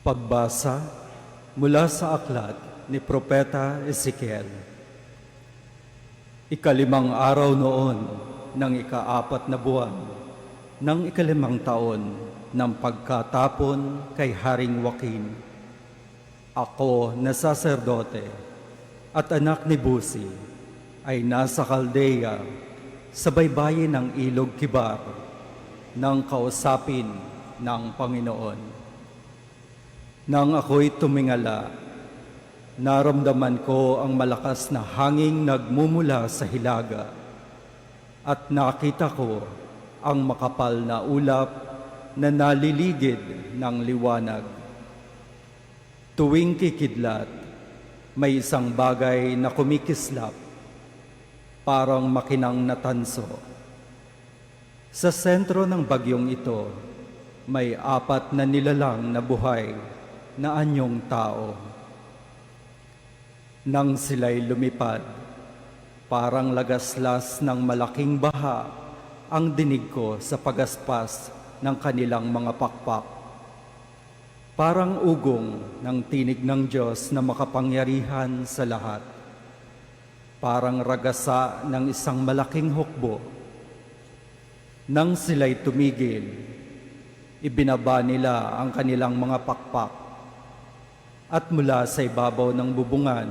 Pagbasa mula sa aklat ni Propeta Ezekiel. Ikalimang araw noon ng ikaapat na buwan ng ikalimang taon ng pagkatapon kay Haring Joaquin. Ako na saserdote at anak ni Busi ay nasa Kaldea sa baybayin ng Ilog Kibar nang kausapin ng Panginoon. Nang ako'y tumingala, naramdaman ko ang malakas na hanging nagmumula sa hilaga at nakita ko ang makapal na ulap na naliligid ng liwanag. Tuwing kikidlat, may isang bagay na kumikislap, parang makinang natanso. Sa sentro ng bagyong ito, may apat na nilalang na buhay na anyong tao. Nang sila'y lumipad, parang lagaslas ng malaking baha ang dinig ko sa pagaspas ng kanilang mga pakpak. Parang ugong ng tinig ng Diyos na makapangyarihan sa lahat. Parang ragasa ng isang malaking hukbo. Nang sila'y tumigil, ibinaba nila ang kanilang mga pakpak at mula sa ibabaw ng bubungan,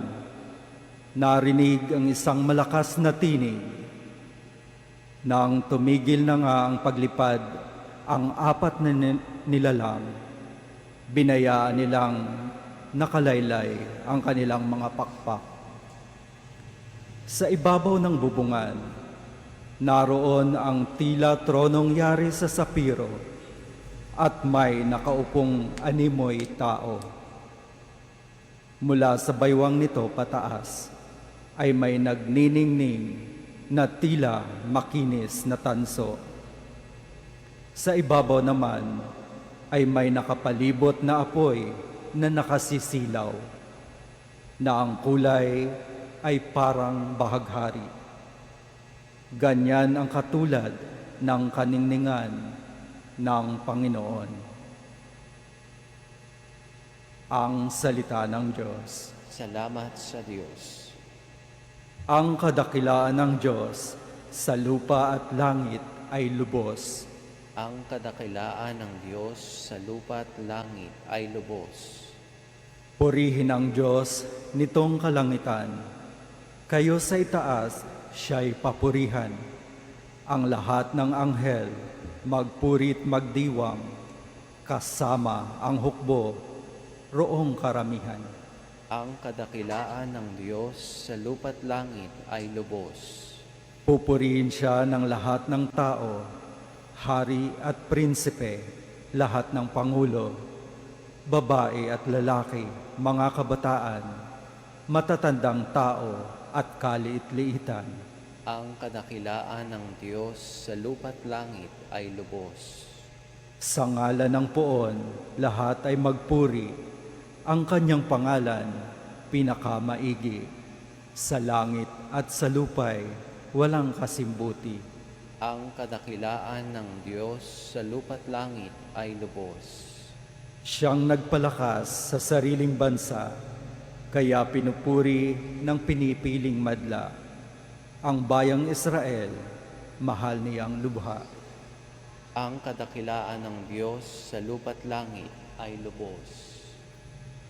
narinig ang isang malakas na tinig. Nang tumigil na nga ang paglipad, ang apat na ni- nilalang, binayaan nilang nakalaylay ang kanilang mga pakpak. Sa ibabaw ng bubungan, naroon ang tila tronong yari sa sapiro at may nakaupong animoy tao. Mula sa baywang nito pataas ay may nagniningning na tila makinis na tanso. Sa ibabaw naman ay may nakapalibot na apoy na nakasisilaw na ang kulay ay parang bahaghari. Ganyan ang katulad ng kaningningan ng Panginoon ang salita ng Diyos. Salamat sa Diyos. Ang kadakilaan ng Diyos sa lupa at langit ay lubos. Ang kadakilaan ng Diyos sa lupa at langit ay lubos. Purihin ang Diyos nitong kalangitan. Kayo sa itaas, siya'y papurihan. Ang lahat ng anghel, magpurit magdiwang, kasama ang hukbo, roong karamihan. Ang kadakilaan ng Diyos sa lupa at langit ay lubos. Pupurihin siya ng lahat ng tao, hari at prinsipe, lahat ng pangulo, babae at lalaki, mga kabataan, matatandang tao at kaliit-liitan. Ang kadakilaan ng Diyos sa lupa at langit ay lubos. Sa ngalan ng poon, lahat ay magpuri. Ang kanyang pangalan, pinakamaigi. Sa langit at sa lupay, walang kasimbuti. Ang kadakilaan ng Diyos sa lupa at langit ay lubos. Siyang nagpalakas sa sariling bansa, kaya pinupuri ng pinipiling madla. Ang bayang Israel, mahal niyang lubha. Ang kadakilaan ng Diyos sa lupa at langit ay lubos.